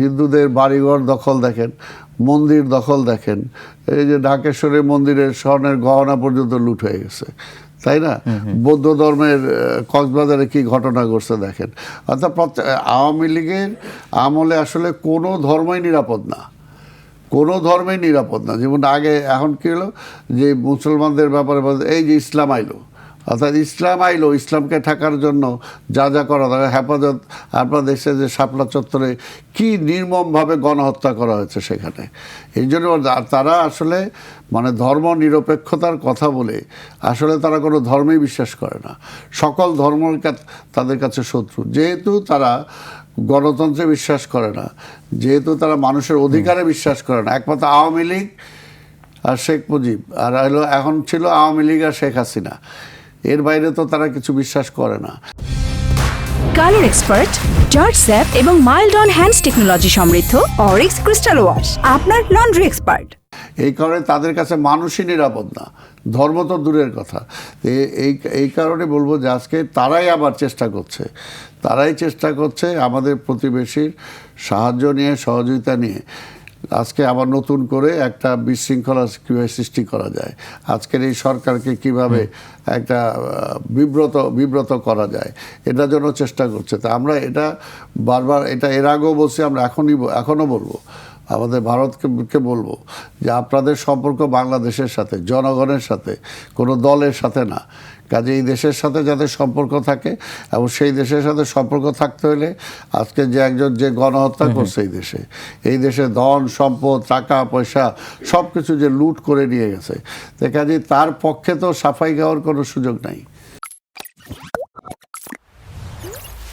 হিন্দুদের বাড়িঘর দখল দেখেন মন্দির দখল দেখেন এই যে ঢাকেশ্বরের মন্দিরের স্বর্ণের গহনা পর্যন্ত লুট হয়ে গেছে তাই না? বৌদ্ধ ধর্মের কক্সবাজারে কি ঘটনা ঘটছে দেখেন। অর্থাৎ আওয়ামী লীগের আমলে আসলে কোনো ধর্মই নিরাপদ না কোনো ধর্মই নিরাপদ না। যেমন আগে এখন কি হলো? যে মুসলমানদের ব্যাপারে বলে, এই যে ইসলাম আইলো অর্থাৎ ইসলাম আইলো ইসলামকে ঠাকার জন্য যা যা করা দরকার। হেফাজত আপনার দেশে যে শাপলা চত্বরে কী নির্মমভাবে গণহত্যা করা হয়েছে সেখানে। এই জন্য তারা আসলে মানে ধর্ম নিরপেক্ষতার কথা বলে আসলে তারা কোনো ধর্মেই বিশ্বাস করে না। সকল ধর্ম তাদের কাছে শত্রু। যেহেতু তারা গণতন্ত্রে বিশ্বাস করে না যেহেতু তারা মানুষের অধিকারে বিশ্বাস করে না। একমাত্র আওয়ামী লীগ আর শেখ মুজিব। আর হলো এখন ছিল আওয়ামী লীগ আর শেখ হাসিনা। এর বাইরে তো তারা কিছু বিশ্বাস করে না। কালার এক্সপার্ট জর্জ স্যাপ এবং মাইল্ড অন হ্যান্ডস টেকনোলজি সমৃদ্ধ অরিক্স ক্রিস্টাল ওয়াশ আপনার লন্ড্রি এক্সপার্ট। এই কারণে তাদের কাছে মানুষই নিরাপদ না। ধর্ম তো দূরের কথা। এই এই কারণে বলব যে আজকে তারাই আবার চেষ্টা করছে। তারাই চেষ্টা করছে আমাদের প্রতিবেশীর সাহায্য নিয়ে সহযোগিতা নিয়ে। আজকে আবার নতুন করে একটা বিশৃঙ্খলা কীভাবে সৃষ্টি করা যায়? আজকের এই সরকারকে কীভাবে একটা বিব্রত বিব্রত করা যায়? এটার জন্য চেষ্টা করছে। তা আমরা এটা বারবার এটা এর আগেও বলছি আমরা এখনই এখনও বলব। আমাদের ভারতকে বলব? যে আপনাদের সম্পর্ক বাংলাদেশের সাথে জনগণের সাথে কোনো দলের সাথে না। কাজে এই দেশের সাথে যাতে সম্পর্ক থাকে এবং সেই দেশের সাথে সম্পর্ক থাকতে হলে আজকে যে একজন যে গণহত্যা করছে এই দেশে এই দেশে ধন সম্পদ টাকা পয়সা সব কিছু যে লুট করে নিয়ে গেছে। তো কাজে তার পক্ষে তো সাফাই গাওয়ার কোনো সুযোগ নাই।